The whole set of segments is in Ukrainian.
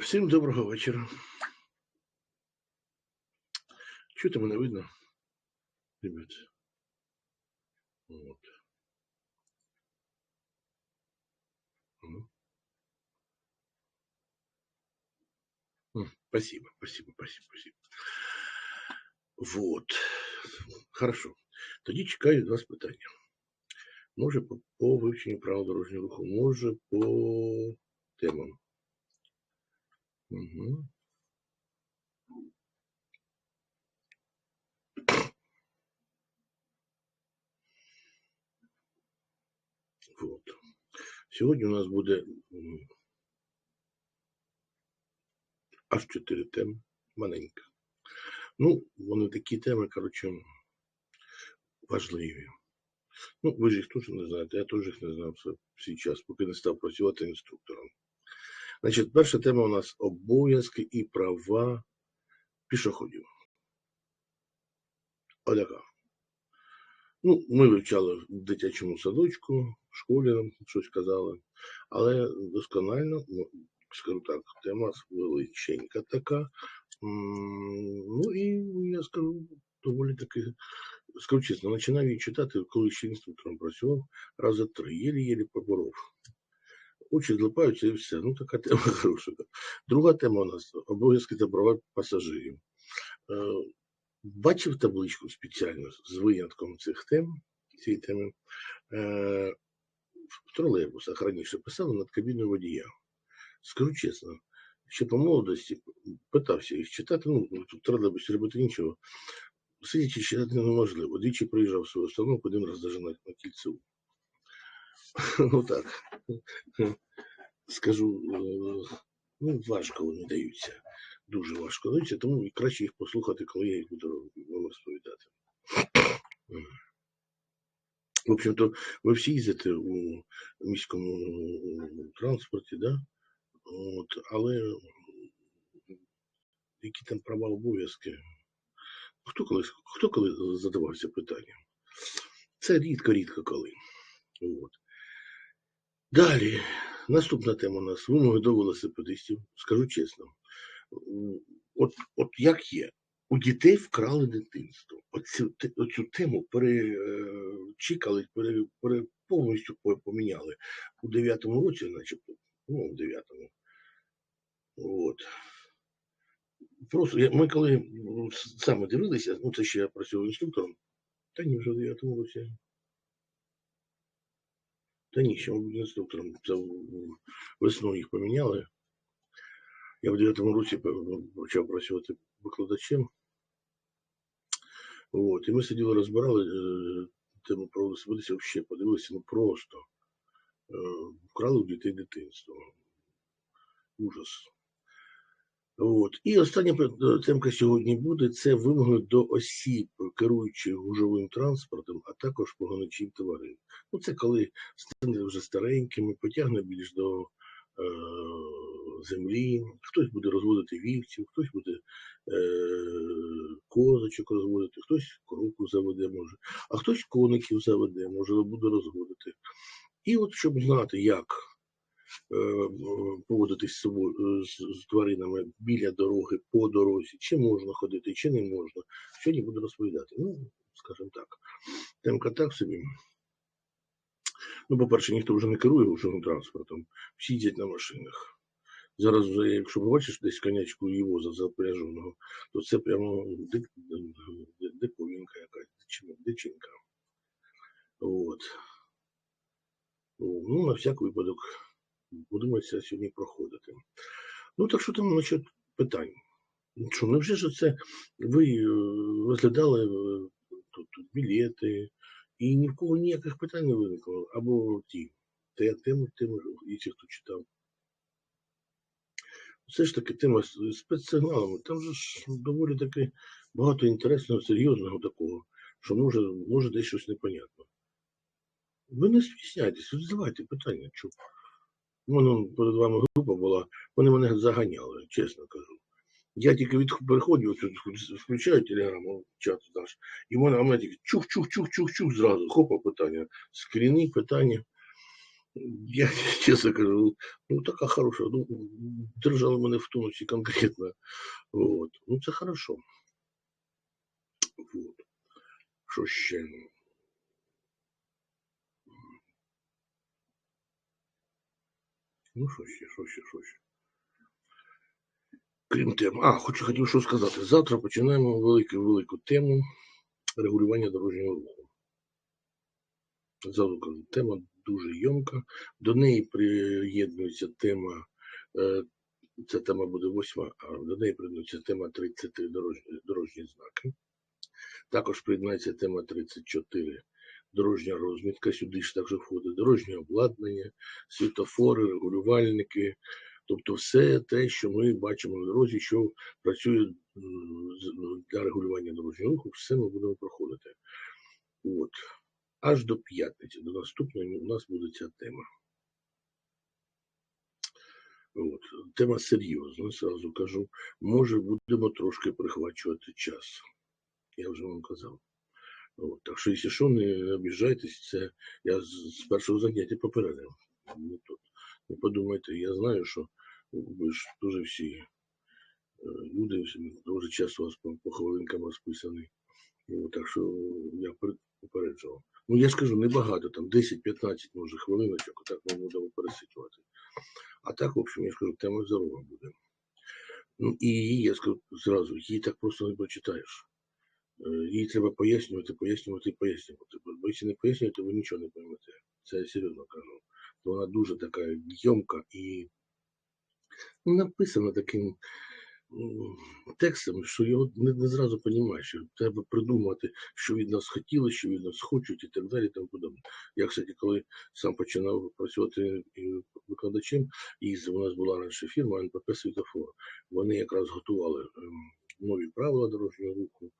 Всім доброго вечора. Чути мене видно? Ребят. От. Ну. М, Спасибо, спасибо, спасибо, спасибо. Вот. Хорошо. Тоді чекаю від вас питання. Може по, по вивченню правил дорожнього руху, може по темам. Угу. Вот. Сьогодні у нас буде аж чотири теми, маленька. Ну, вони такі теми, коротше, важливі. Ну, ви ж їх теж не знаєте, я теж їх не знав все- всій час, поки не став працювати інструктором. Значить, перша тема у нас обов'язки і права пішоходів. Отака. Ну, ми вивчали в дитячому садочку, в школі нам щось казали, але досконально, ну, скажу так, тема величенька така. Ну і я скажу доволі таки, скажу чесно, починав її читати, коли ще інструктором працював, рази три, єлі-єлі поборов. Очі злипаються і все. Ну, така тема хороша. Друга тема у нас обов'язки та права пасажирів. Е, Бачив табличку спеціально з винятком цих тем, цієї теми. Е, В тролейбусах раніше писали над кабіною водія. Скажу чесно, ще по молодості питався їх читати, ну, тут в тролейбусі робити нічого. Сидячи читати неможливо. Двічі приїжджав в свою установку, один раз даже на, кільцю. Ну так. Скажу, е, ну, важко вони даються. Дуже важко даються, тому краще їх послухати, коли я їх буду вам розповідати. В общем-то, ви всі їздите у міському транспорті, да? От, але які там права обов'язки? Хто коли, хто коли задавався питанням? Це рідко-рідко коли. От. Далі, наступна тема у нас вимоги до велосипедистів. Скажу чесно, от, от як є, у дітей вкрали дитинство. Оцю, оцю тему перечікали, пере, пере, повністю поміняли у 9-му році, начебто, ну, в 9-му. От. Просто ми коли саме дивилися, ну це ще я працював інструктором, та ні, вже в 9-му році. Та ні, ще мабуть, інструктором. Це в- весною їх поміняли. Я в 9-му році почав працювати викладачем. От, і ми сиділи, розбирали е, тему про велосипедистів ще подивилися, ну просто вкрали у дітей дитинство. Ужас. От. І остання пе- темка сьогодні буде це вимоги до осіб, керуючих гужовим транспортом, а також погоничів тварин. Ну, це коли стане вже старенькими, потягне більш до е, землі, хтось буде розводити вівців, хтось буде е, козочок розводити, хтось коровку заведе може, а хтось коників заведе, може буде розводити. І от щоб знати, як е, поводитись з собою з, тваринами біля дороги, по дорозі, чи можна ходити, чи не можна, сьогодні буду розповідати. Ну, скажімо так, темка так собі. Ну, по-перше, ніхто вже не керує гужовим транспортом, всі їздять на машинах. Зараз вже, якщо побачиш десь конячку воза запряженого, то це прямо дик, якась, дичинка. От. Ну, на всяк випадок будемо це сьогодні проходити. Ну, так що там насчет питань? Що, невже ж це ви е, розглядали е, тут, тут білети, і ні в кого ніяких питань не виникло, або ті, та тему, тему, якщо хто читав. Все ж таки тема з спецсигналами, там же ж доволі таки багато інтересного, серйозного такого, що може, може десь щось непонятно. Ви не стісняйтесь, ви задавайте питання. Чого? У перед вами група була, вони мене заганяли, чесно кажу. Я тільки від переходів, включаю телеграму, чат наш, і в мене, тільки чух-чух-чух-чух-чух зразу, хопа питання, скріни питання. Я чесно кажу, ну така хороша. Ну, держали мене в тонусі конкретно. От. Ну це хорошо. От. Що ще? Ну, що ще, що ще, що ще? Крім тем. А, хочу хотів що сказати. Завтра починаємо велику велику тему регулювання дорожнього руху. Кажу, тема дуже йомка. До неї приєднується тема, е, ця тема буде восьма, а до неї приєднується тема 33 дорожні, дорожні знаки. Також приєднається тема 34 дорожня розмітка, сюди ж також входить дорожнє обладнання, світофори, регулювальники, тобто все те, що ми бачимо на дорозі, що працює для регулювання дорожнього руху, все ми будемо проходити. От. Аж до п'ятниці, до наступної у нас буде ця тема. От. Тема серйозна, зразу кажу. Може, будемо трошки прихвачувати час. Я вже вам казав. От. Так що, якщо що, не обіжайтесь, це я з, першого заняття попередив. Не, тут. не подумайте, я знаю, що ви ж дуже всі е, люди, дуже часто у вас по, по хвилинкам розписані. От, так що я попереджував. Ну, я скажу, небагато, там 10-15, може, хвилиночок, так ми будемо пересвітлювати. А так, в общем, я скажу, тема здорова буде. Ну, і її, я скажу зразу, її так просто не прочитаєш. Їй треба пояснювати, пояснювати пояснювати. Бо якщо не пояснюєте, ви нічого не поймете. Це я серйозно кажу. То вона дуже така йомка і ну, написана таким текстом, що його не, не зразу розумієш. що Треба придумати, що від нас хотіли, що від нас хочуть і так далі. і тому подобне. Я, кстати, коли сам починав працювати е, викладачем, і у нас була раніше фірма НПП Світофор. Вони якраз готували ем, нові правила дорожнього руху.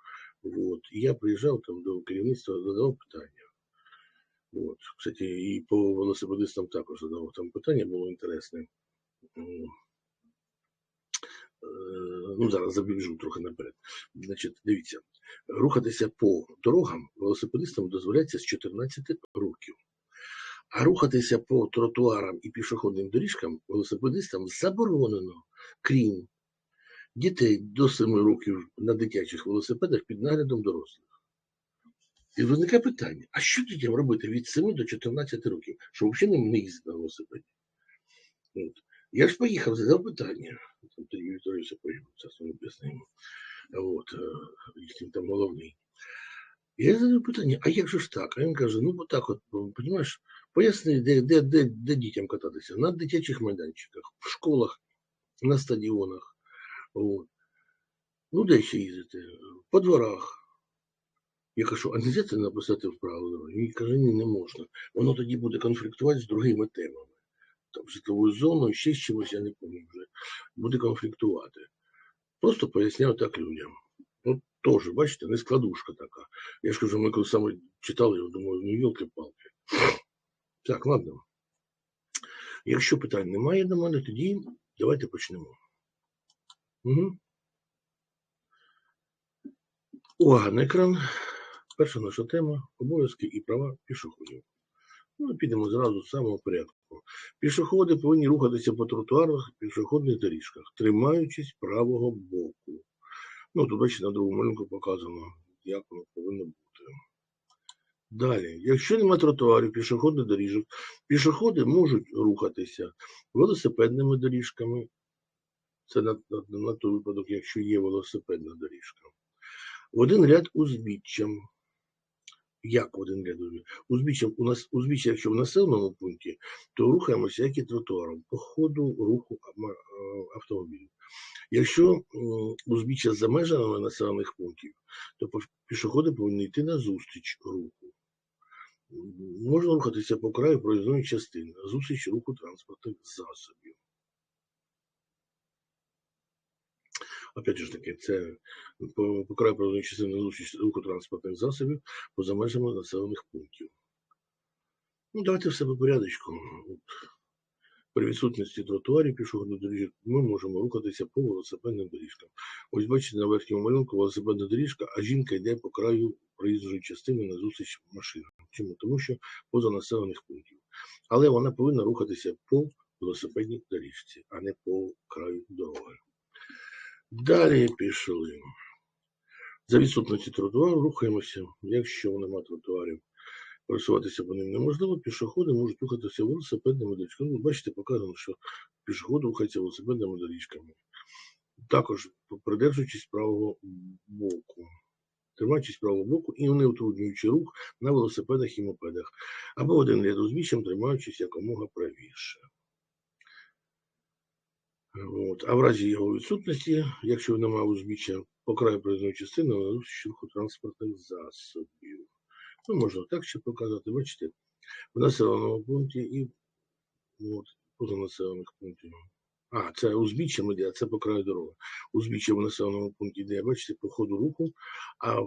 Вот. І я приїжджав там до керівництва, задавав питання. От. Кстати, і по велосипедистам також задавав там питання, було інтересне. Е, Ну, зараз забіжу трохи наперед. Значить, дивіться, рухатися по дорогам велосипедистам дозволяється з 14 років. А рухатися по тротуарам і пішохідним доріжкам велосипедистам заборонено, крім дітей до 7 років на дитячих велосипедах під наглядом дорослих. І виникає питання: а що дітям робити від 7 до 14 років, що взагалі не їздити на велосипеді? От. Я ж поїхав, задав питання. Тоді Вікторій Сапожів, це небесне йому. От, е, їхній там головний. Я задав питання, а як же ж так? А він каже: ну, бо так от, розумієш, поясни, де, де, де, де дітям кататися? На дитячих майданчиках, в школах, на стадіонах. От. Ну, де ще їздити? По дворах. Я кажу, а не це написати в правило? Він каже, ні, не можна. Воно тоді буде конфліктувати з другими темами. Там житловою зоною, ще з чимось, я не пам'ятаю вже. Буде конфліктувати. Просто поясняв так людям. Ну, теж, бачите, не складушка така. Я ж кажу, ми коли саме читали, я думаю, ну йолки-палки. Так, ладно. Якщо питань немає до мене, тоді давайте почнемо. Угу. Увага екран. Перша наша тема обов'язки і права пішоходів. Ну, підемо зразу з самого порядку. Пішоходи повинні рухатися по тротуарах і пішохідних доріжках, тримаючись правого боку. Ну, тут бачите, на другому малюнку показано, як воно повинно бути. Далі, якщо немає тротуарів, пішохідних доріжок, пішоходи можуть рухатися велосипедними доріжками. Це на, на, на той випадок, якщо є велосипедна доріжка. В один ряд узбіччям. Як в один ряд узбіччям? У нас узбіччя, якщо в населеному пункті, то рухаємося як і тротуаром по ходу руху е, автомобілів. Якщо узбіччя за межами населених пунктів, то пішоходи повинні йти на зустріч руху. Можна рухатися по краю проїзної частини, зустріч руху транспортних засобів. Опять же таки, це по, по краю проїзної частини зустріч руху засобів поза межами населених пунктів. Ну, давайте все по порядочку. От. При відсутності тротуарів пішохідних доріжок ми можемо рухатися по велосипедним доріжкам. Ось бачите, на верхньому малюнку велосипедна доріжка, а жінка йде по краю проїзної частини на зустріч машинам. Чому? Тому що поза населених пунктів. але вона повинна рухатися по велосипедній доріжці, а не по краю дороги. Далі пішли. За відсутності тротуару рухаємося. Якщо немає тротуарів, пересуватися по ним неможливо, пішоходи можуть рухатися велосипедними доріжками. Ви Бачите, показано, що пішоход рухається велосипедними доріжками. Також придержуючись правого боку. Тримаючись правого боку і не утруднюючи рух на велосипедах і мопедах, або один ряд узбіччям, тримаючись якомога правіше. От. А в разі його відсутності, якщо немає узбіччя по краю проїзної частини, на зустріч руху транспортних засобів. Ну, можна так ще показати, бачите, в населеному пункті і от, поза населених пунктів. А, це узбіччям іде, а це по краю дороги. Узбіччя в населеному пункті йде, бачите, по ходу руху, а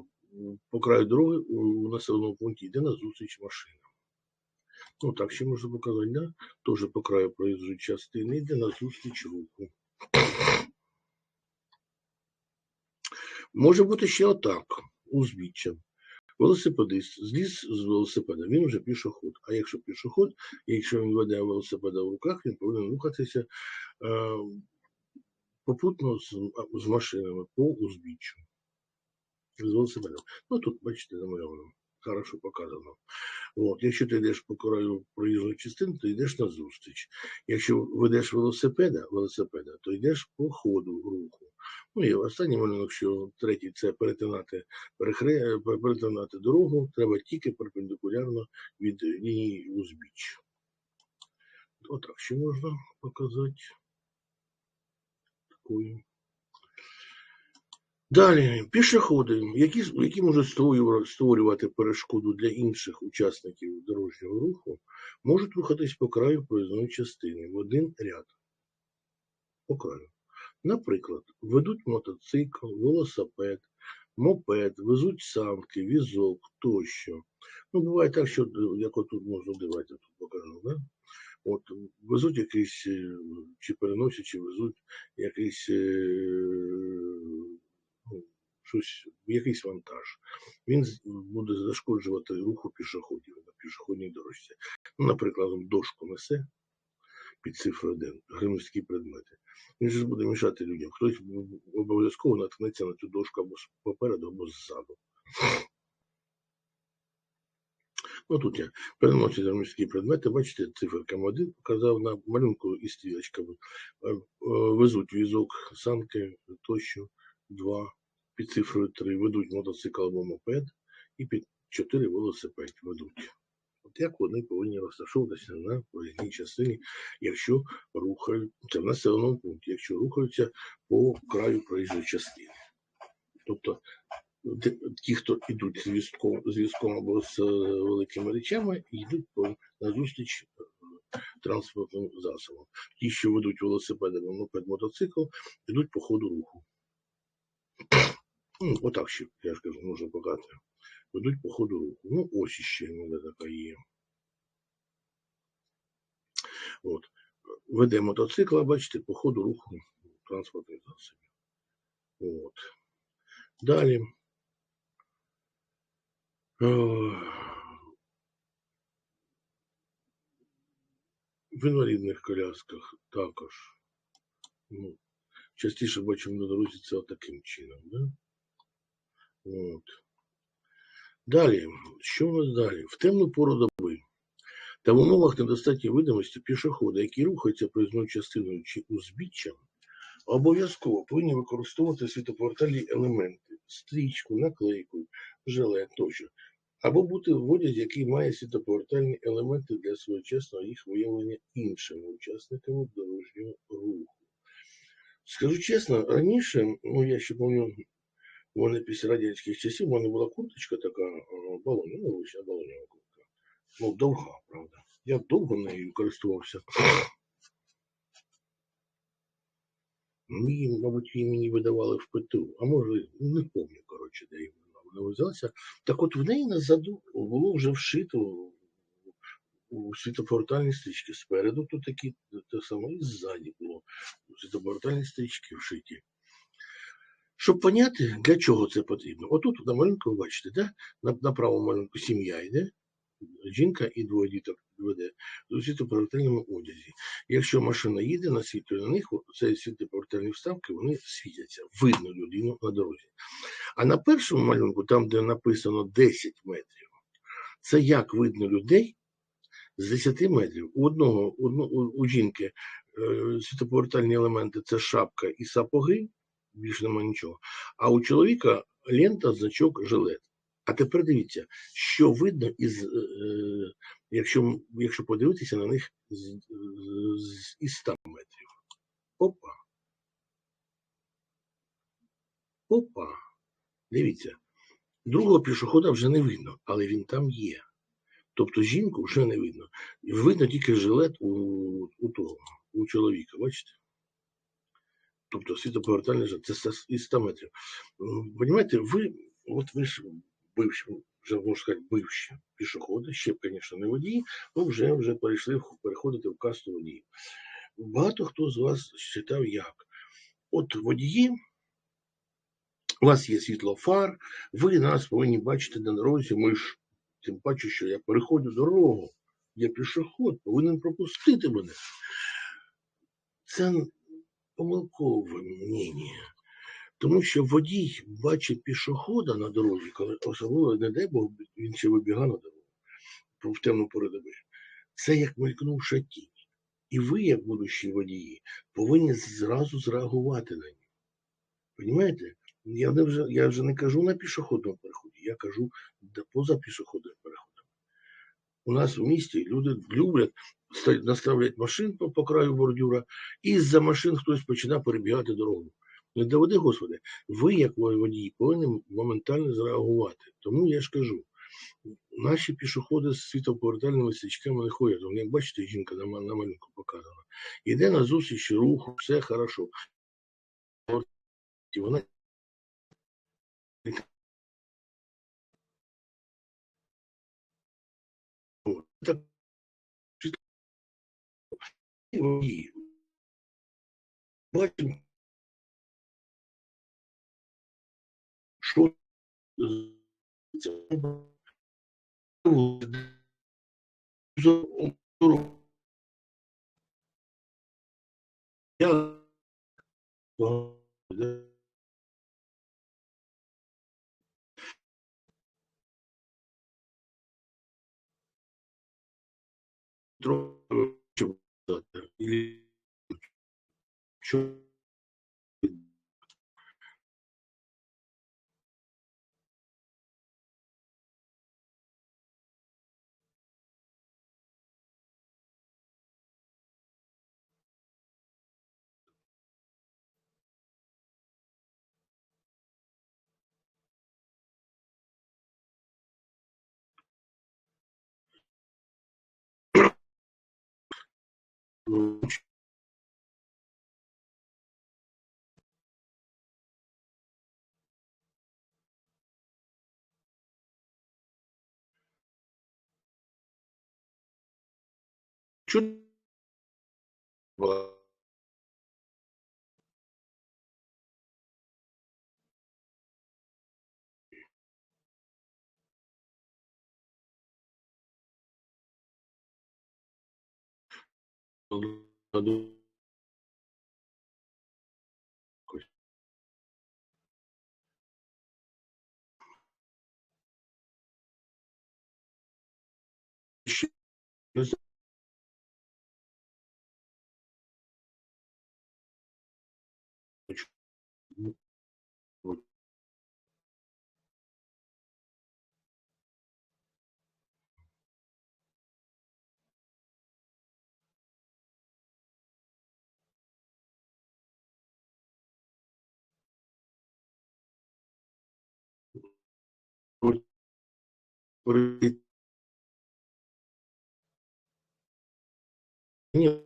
по краю дороги у населеному пункті йде на зустріч машина. Ну, так ще можна показати? Теж по краю проїзної частини йде на зустріч руху. Може бути ще отак, узбіччя. Велосипедист зліз з велосипеда, він вже пішоход. А якщо пішоход, якщо він веде велосипеда в руках, він повинен рухатися е, попутно з, з машинами по узбіччю. З велосипедом. Ну тут, бачите, намальовано. Хорошо показано. От, якщо ти йдеш по краю проїзної частини, то йдеш на зустріч. Якщо ведеш велосипеда, велосипеда, то йдеш по ходу руху. Ну і останній малюнок, що третій це перетинати, перехре, перетинати дорогу, треба тільки перпендикулярно від лінії узбіччя. Отак ще можна показати. Такою. Далі, пішоходи, які, які можуть створювати, перешкоду для інших учасників дорожнього руху, можуть рухатись по краю проїзної частини в один ряд. По краю. Наприклад, ведуть мотоцикл, велосипед, мопед, везуть санки, візок тощо. Ну, буває так, що е, як отут можна давайте тут покажу, да? От везуть якийсь, е, чи переносять, чи везуть якийсь е, щось, якийсь вантаж. Він буде зашкоджувати руху пішоходів на пішохідній дорожці. Ну, наприклад, дошку несе під цифрою 1, громадські предмети. Він ж буде мішати людям. Хтось обов'язково наткнеться на цю дошку або попереду, або ззаду. Ну тут я переносять громадські предмети, бачите, циферка 1 показав на малюнку із стрілочками. Е, е, Везуть візок, санки тощо, 2, під цифрою 3 ведуть мотоцикл або мопед, і під 4 велосипед ведуть. От як вони повинні розташовуватися на проїзній частині, якщо рухаються в населеному пункті, якщо рухаються по краю проїжджої частини. Тобто ті, хто йдуть з візком, з візком або з е, великими речами, йдуть по назустріч е, транспортним засобам. Ті, що ведуть велосипед або мопед, мотоцикл, йдуть по ходу руху. Ну, отак ще, я ж кажу, можна показати. Ведуть по ходу руху. Ну, ось ще мене така є. От. Веде мотоцикл, бачите, по ходу руху транспортних засобів. От. Далі. Е, В інвалідних колясках також. Ну, частіше бачимо на дорозі це таким чином. Да? От. Далі, що у нас далі? В темну пору доби та в умовах недостатньої видимості пішоходи, які рухаються проїзною частиною чи узбіччям, обов'язково повинні використовувати світоповертальні елементи, стрічку, наклейку, жилет тощо, або бути в одязі, який має світоповертальні елементи для своєчасного їх виявлення іншими учасниками дорожнього руху. Скажу чесно, раніше, ну я ще пам'ятаю, у мене після радянських часів, у мене була курточка така ну, вища балонна куртка. Ну, довга, правда. Я довго нею користувався. Мені, мабуть, її мені видавали в ПТУ, а може, не пам'ятаю, коротше, де вона взялася. Так от в неї назаду було вже вшито у світофортальні стрічки. Спереду тут такі те саме, і ззаді було світофортальні стрічки вшиті. Щоб поняти, для чого це потрібно. Отут на малюнку ви бачите, да? на, на правому малюнку сім'я йде, жінка і двоє діток веде у світлоповертальному одязі. Якщо машина їде на світло, на них ці світлоповертальні вставки вони світяться. Видно людину на дорозі. А на першому малюнку, там, де написано 10 метрів, це як видно людей з 10 метрів. У одного, у, у, у жінки е, світоповертальні елементи це шапка і сапоги, більше нема нічого. А у чоловіка лента, значок, жилет. А тепер дивіться, що видно із, е, е, якщо, якщо подивитися на них з, з, із 100 метрів. Опа. Опа. Дивіться. Другого пішохода вже не видно, але він там є. Тобто жінку вже не видно. Видно тільки жилет у, у того, у чоловіка, бачите? Тобто світоповертальний жилет, це із 100 метрів. М, Понімаєте, ви, от ви ж бивші, вже можна сказати, бивші пішоходи, ще б, звісно, не водії, але вже, вже перейшли, переходити в касту водіїв. Багато хто з вас читав як. От водії, у вас є світло фар, ви нас повинні бачити на дорозі, ми ж тим паче, що я переходжу дорогу, я пішоход, повинен пропустити мене. Це помилкове мнення. Тому що водій бачить пішохода на дорозі, коли особливо, не дай Бог, він ще вибігає на дорогу в темну доби. Це як мелькнувша тінь. І ви, як будущі водії, повинні зразу зреагувати на нього. Понімаєте? Я, не вже, я вже не кажу на пішохідному переході, я кажу поза пішохідним переходом. У нас в місті люди люблять наставлять машин по, по краю бордюра, і з-за машин хтось починає перебігати дорогу. Не доведи, Господи, ви, як водій, повинні моментально зреагувати. Тому я ж кажу, наші пішоходи з світоповертальними свічками не ходять. Вони, як бачите, жінка на, на малюнку показана. Іде на зустріч руху, все хорошо. Вона і водії. Бачимо, що з- це я трохи çok що що Ні.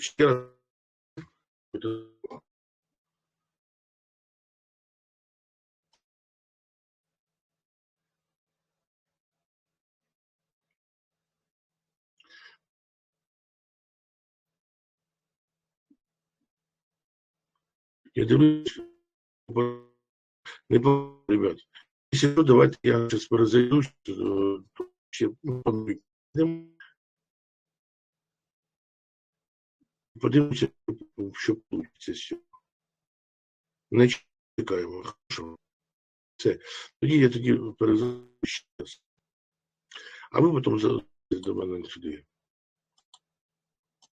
Ще раз. Я дивлюсь, не по- ребят. Если что, давайте я сейчас перезайдусь, э, подивимося, що вийде з цього. Не чекаємо. Хорошо. Все. Тоді я тоді перезайду ще раз. А ви потім до мене сюди.